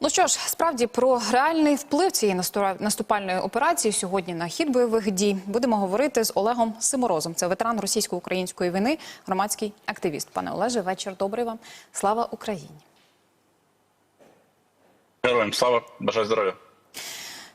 Ну що ж, справді про реальний вплив цієї наступальної операції сьогодні на хід бойових дій будемо говорити з Олегом Симорозом. Це ветеран російсько-української війни, громадський активіст. Пане Олеже, вечір добрий вам. Слава Україні! Героям слава, бажаю здоров'я.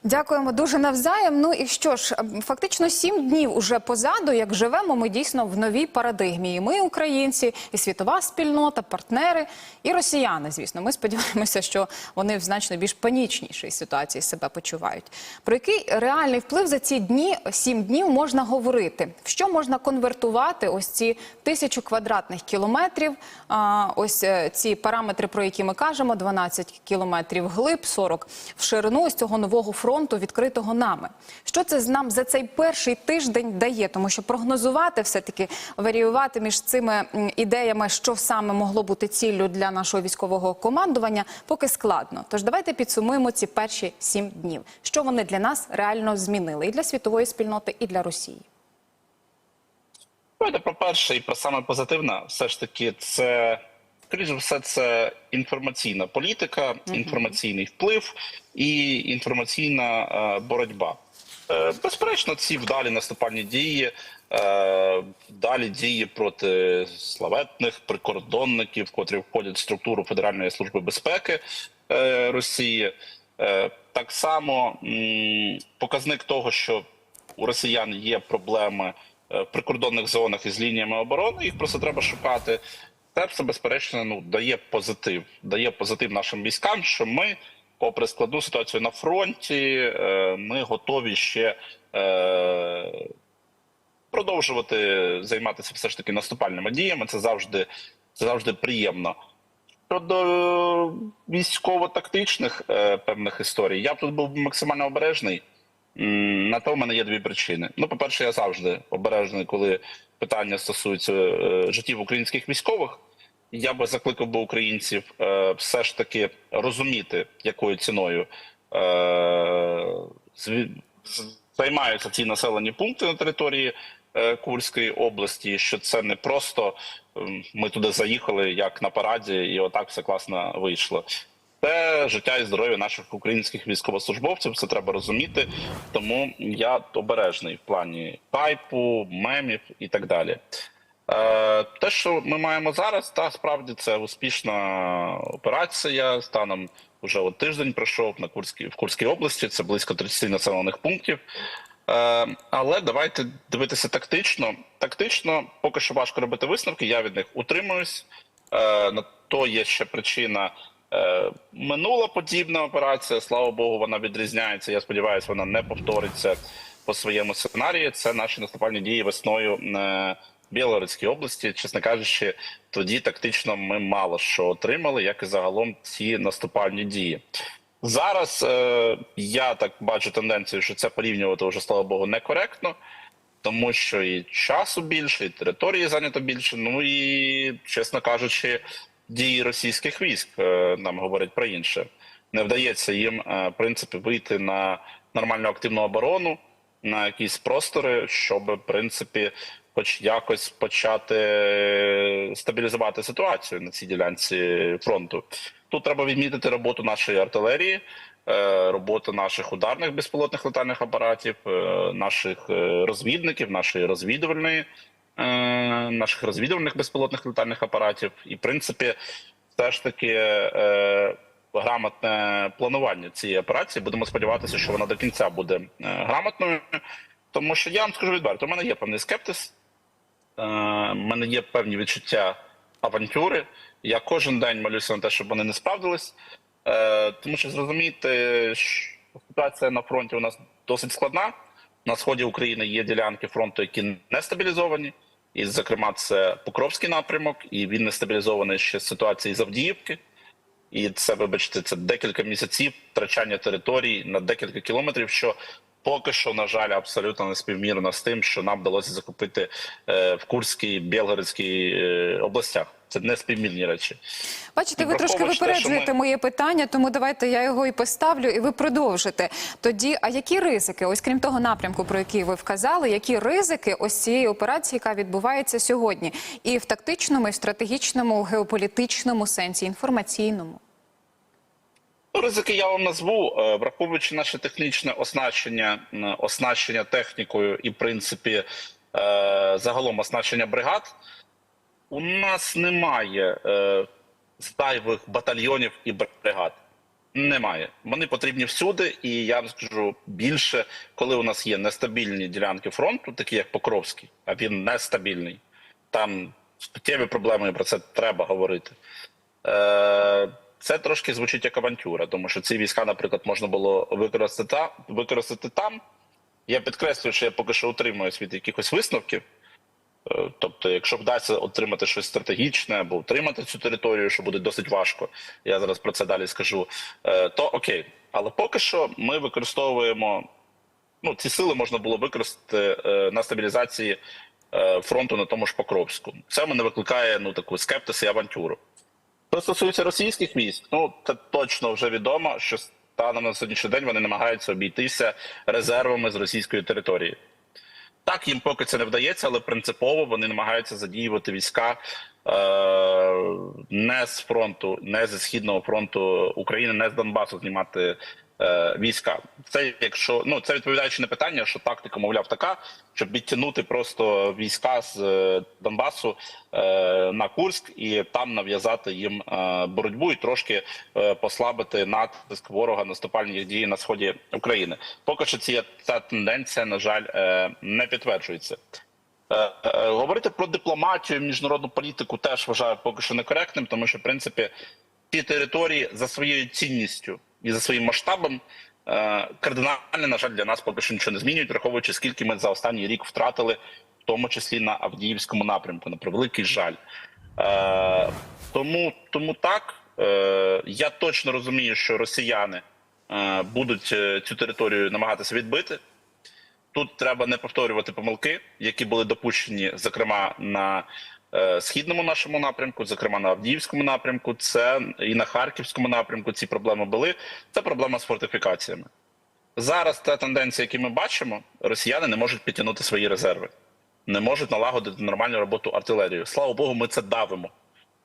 Дякуємо дуже навзаєм. Ну і що ж, ем, фактично сім днів уже позаду, як живемо, ми дійсно в новій парадигмі. І ми, українці, і світова спільнота, партнери, і росіяни. Звісно, ми сподіваємося, що вони в значно більш панічнішій ситуації себе почувають. Про який реальний вплив за ці дні, сім днів можна говорити? В що можна конвертувати ось ці тисячу квадратних кілометрів? А, ось е, ці параметри, про які ми кажемо: 12 кілометрів глиб, 40 в ширину ось цього нового фронту, відкритого нами. Що це з нам за цей перший тиждень дає? Тому що прогнозувати все-таки варіювати між цими ідеями, що саме могло бути ціллю для нашого військового командування, поки складно. Тож давайте підсумуємо ці перші сім днів. Що вони для нас реально змінили і для світової спільноти, і для Росії. Давайте про перше і про саме позитивне, все ж таки, це скоріш за все, це інформаційна політика, інформаційний вплив і інформаційна е, боротьба. Е, безперечно, ці вдалі наступальні дії, е, вдалі дії проти славетних прикордонників, котрі входять в структуру Федеральної служби безпеки Росії. Так само показник того, що у росіян є проблеми в прикордонних зонах із лініями оборони, їх просто треба шукати. Це все безперечно ну дає позитив, дає позитив нашим військам, що ми, попри складну ситуацію на фронті, е, ми готові ще е, продовжувати займатися все ж таки наступальними діями. Це завжди це завжди приємно. Щодо військово-тактичних е, певних історій, я б тут був максимально обережний. На то в мене є дві причини. Ну, по-перше, я завжди обережний, коли питання стосуються е, життів українських військових. Я би закликав би українців е, все ж таки розуміти, якою ціною е, займаються ці населені пункти на території Курської області. Що це не просто ми туди заїхали як на параді, і отак все класно вийшло. Це життя і здоров'я наших українських військовослужбовців. Це треба розуміти. Тому я обережний в плані тайпу, мемів і так далі. Е, те, що ми маємо зараз, та справді це успішна операція. Станом уже от тиждень пройшов на Курській в Курській області. Це близько 30 населених пунктів. Е, але давайте дивитися тактично. Тактично поки що важко робити висновки. Я від них утримуюсь. Е, на то є ще причина. Е, Минула подібна операція. Слава Богу, вона відрізняється. Я сподіваюся, вона не повториться по своєму сценарії. Це наші наступальні дії весною е, в Білгородській області. Чесно кажучи, тоді тактично ми мало що отримали, як і загалом ці наступальні дії. Зараз е, я так бачу тенденцію, що це порівнювати вже слава Богу некоректно, тому що і часу більше, і території зайнято більше. Ну і чесно кажучи, дії російських військ е, нам говорять про інше. Не вдається їм, е, в принципі, вийти на нормальну активну оборону, на якісь простори, щоб в принципі, хоч якось почати е, стабілізувати ситуацію на цій ділянці фронту. Тут треба відмітити роботу нашої артилерії, роботу наших ударних безпілотних летальних апаратів, наших розвідників, нашої розвідувальної, е, наших розвідувальних безпілотних летальних апаратів. І, в принципі, все ж таки е, грамотне планування цієї операції. Будемо сподіватися, що вона до кінця буде е, грамотною. Тому що я вам скажу відверто, у мене є певний скептиз, е, в мене є певні відчуття авантюри. Я кожен день молюся на те, щоб вони не справдились. Е, тому що зрозумієте, що ситуація на фронті у нас досить складна. На сході України є ділянки фронту, які не стабілізовані. І, зокрема, це Покровський напрямок, і він не стабілізований ще з ситуації з Авдіївки. І це, вибачте, це декілька місяців втрачання територій на декілька кілометрів, що поки що, на жаль, абсолютно не співмірно з тим, що нам вдалося закупити е, в Курській, Білгородській е, областях. Це не співмірні речі. Бачите, І ви трошки випереджуєте ми- моє питання, тому давайте я його і поставлю, і ви продовжите. Тоді, а які ризики, ось крім того напрямку, про який ви вказали, які ризики ось цієї операції, яка відбувається сьогодні, і в тактичному, і в стратегічному, геополітичному сенсі, інформаційному? Ну, ризики я вам назву, Е, враховуючи наше технічне оснащення, оснащення технікою і, в принципі, е, загалом оснащення бригад, у нас немає е, зайвих батальйонів і бригад. Немає. Вони потрібні всюди, і я вам скажу більше, коли у нас є нестабільні ділянки фронту, такі як Покровський, а він нестабільний. Там суттєві проблеми, про це треба говорити. Е, це трошки звучить як авантюра, тому що ці війська, наприклад, можна було використати, використати там. Я підкреслюю, що я поки що утримуюсь від якихось висновків. Е, Тобто, якщо вдасться отримати щось стратегічне або утримати цю територію, що буде досить важко, я зараз про це далі скажу, е, то окей. Але поки що ми використовуємо ну, ці сили можна було використати е, на стабілізації фронту на тому ж Покровську. Це мене викликає ну таку скептис і авантюру. Що стосується російських військ, ну це точно вже відомо, що станом на сьогоднішній день вони намагаються обійтися резервами з російської території. Так, їм поки це не вдається, але принципово вони намагаються задіювати війська не з фронту, не зі східного фронту України, не з Донбасу знімати е, війська. Це якщо ну це відповідаючи на питання, що тактика, мовляв, така, щоб відтягнути просто війська з е, Донбасу е, на Курськ і там нав'язати їм е, боротьбу і трошки е, послабити натиск ворога наступальні дії на сході України. Поки що ці ця тенденція, на жаль, е, не підтверджується. Е, е, Говорити про дипломатію, міжнародну політику теж вважаю поки що некоректним, тому що в принципі ці території за своєю цінністю і за своїм масштабом е, кардинально, на жаль, для нас поки що нічого не змінюють, враховуючи скільки ми за останній рік втратили, в тому числі на Авдіївському напрямку, на превеликий жаль. Тому, тому так я точно розумію, що росіяни будуть цю територію намагатися відбити. Тут треба не повторювати помилки, які були допущені, зокрема на е, східному нашому напрямку, зокрема на Авдіївському напрямку. Це і на Харківському напрямку ці проблеми були. Це проблема з фортифікаціями. Зараз та тенденція, яку ми бачимо, росіяни не можуть підтягнути свої резерви, не можуть налагодити нормальну роботу артилерію. Слава Богу, ми це давимо.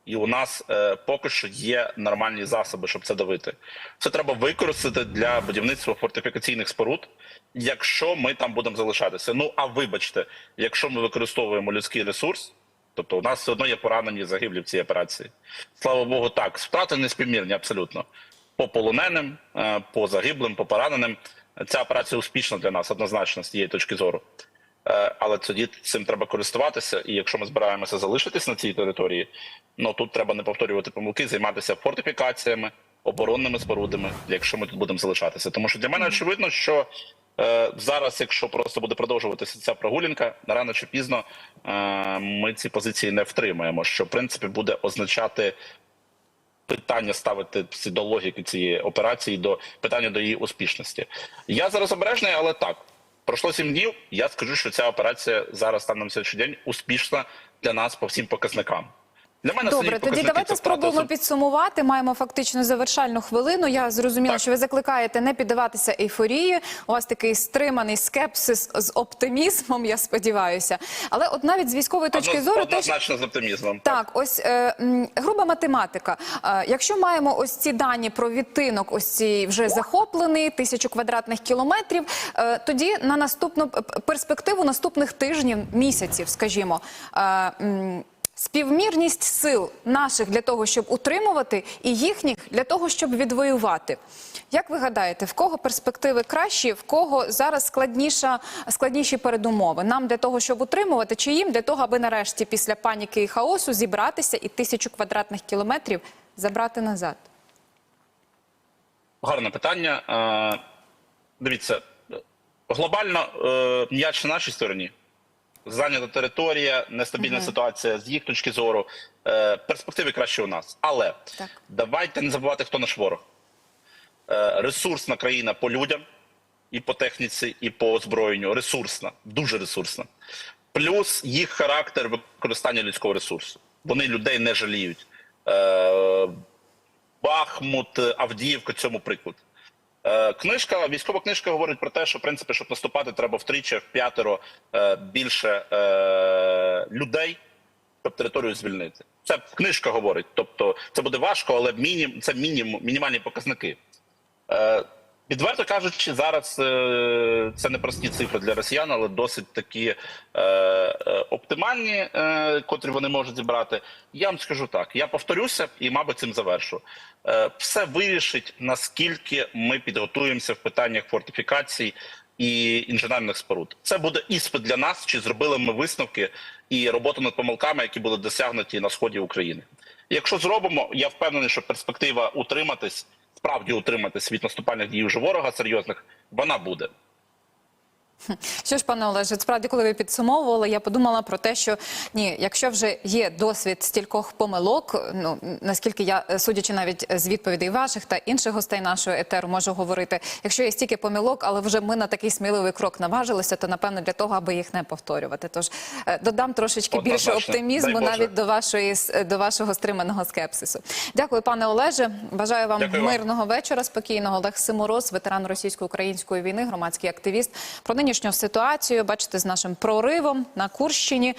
І у нас е, поки що є нормальні засоби, щоб це давити. Це треба використати для будівництва фортифікаційних споруд, якщо ми там будемо залишатися. Ну а вибачте, якщо ми використовуємо людський ресурс, тобто у нас все одно є поранені загиблі в цій операції. Слава Богу, так втрати неспівмірні абсолютно по полоненим, е, по загиблим, по пораненим. Ця операція успішна для нас однозначно з цієї точки зору. Е, Але тоді цим треба користуватися. І якщо ми збираємося залишитись на цій території, ну тут треба не повторювати помилки, займатися фортифікаціями, оборонними спорудами, якщо ми тут будемо залишатися. Тому що для мене очевидно, що е, зараз, якщо просто буде продовжуватися ця прогулянка, рано чи пізно е, ми ці позиції не втримаємо. Що в принципі буде означати питання ставити до логіки цієї операції, до питання до її успішності. Я зараз обережний, але так. Пройшло сім днів. Я скажу, що ця операція зараз станом на сьогоднішній день успішна для нас по всім показникам. Для мене Добре, тоді давайте спробуємо підсумувати. Маємо фактично завершальну хвилину. Я зрозуміла, Так. що ви закликаєте не піддаватися ейфорії. У вас такий стриманий скепсис з оптимізмом, я сподіваюся. Але от навіть з військової точки Одно- зору, теж однозначно з оптимізмом. так, ось е, м, груба математика. Е, якщо маємо ось ці дані про відтинок, ось ці вже захоплений, тисячу квадратних кілометрів, е, тоді на наступну перспективу наступних тижнів, місяців, скажімо. Е, м, Співмірність сил наших для того, щоб утримувати, і їхніх для того, щоб відвоювати. Як ви гадаєте, в кого перспективи кращі, в кого зараз складніша, складніші передумови? Нам для того, щоб утримувати, чи їм для того, аби нарешті після паніки і хаосу зібратися і тисячу квадратних кілометрів забрати назад? Гарне питання. Е, Дивіться, глобально е, м'яч на нашій стороні. Зайнята територія, нестабільна ситуація з їх точки зору. Е, Перспективи краще у нас. Але Так. давайте не забувати, хто наш ворог. Е, Ресурсна країна по людям, і по техніці, і по озброєнню. Ресурсна, дуже ресурсна. Плюс їх характер використання людського ресурсу. Вони людей не жаліють. Е, Бахмут, Авдіївка цьому приклад. Е, Книжка, військова книжка говорить про те, що в принципі, щоб наступати, треба втричі, в п'ятеро е, більше е, людей, щоб територію звільнити. Це книжка говорить. Тобто це буде важко, але мінім, це мінімум, мінімальні показники. Відверто кажучи, зараз е, це не прості цифри для росіян, але досить такі е, е, оптимальні, котрі вони можуть зібрати. Я вам скажу так: я повторюся і, мабуть, цим завершу. Все вирішить, наскільки ми підготуємося в питаннях фортифікацій і інженерних споруд. Це буде іспит для нас, чи зробили ми висновки і роботу над помилками, які були досягнуті на сході України. Якщо зробимо, я впевнений, що перспектива утриматись, справді утриматись від наступальних дій вже ворога серйозних, вона буде. Що ж, пане Олеже, справді, коли ви підсумовували, я подумала про те, що ні, якщо вже є досвід стількох помилок, ну наскільки я, е, судячи навіть з відповідей ваших та інших гостей нашого етеру, можу говорити, якщо є стільки помилок, але вже ми на такий сміливий крок наважилися, то напевно для того, аби їх не повторювати. Тож е, додам трошечки більше Однозначно. оптимізму навіть до вашої до вашого стриманого скепсису. Дякую, пане Олеже. Бажаю вам Дякую вам. мирного вечора. Спокійного Олег Симороз, ветеран російсько-української війни, громадський активіст. Про нинішню ситуацію бачите з нашим проривом на Курщині.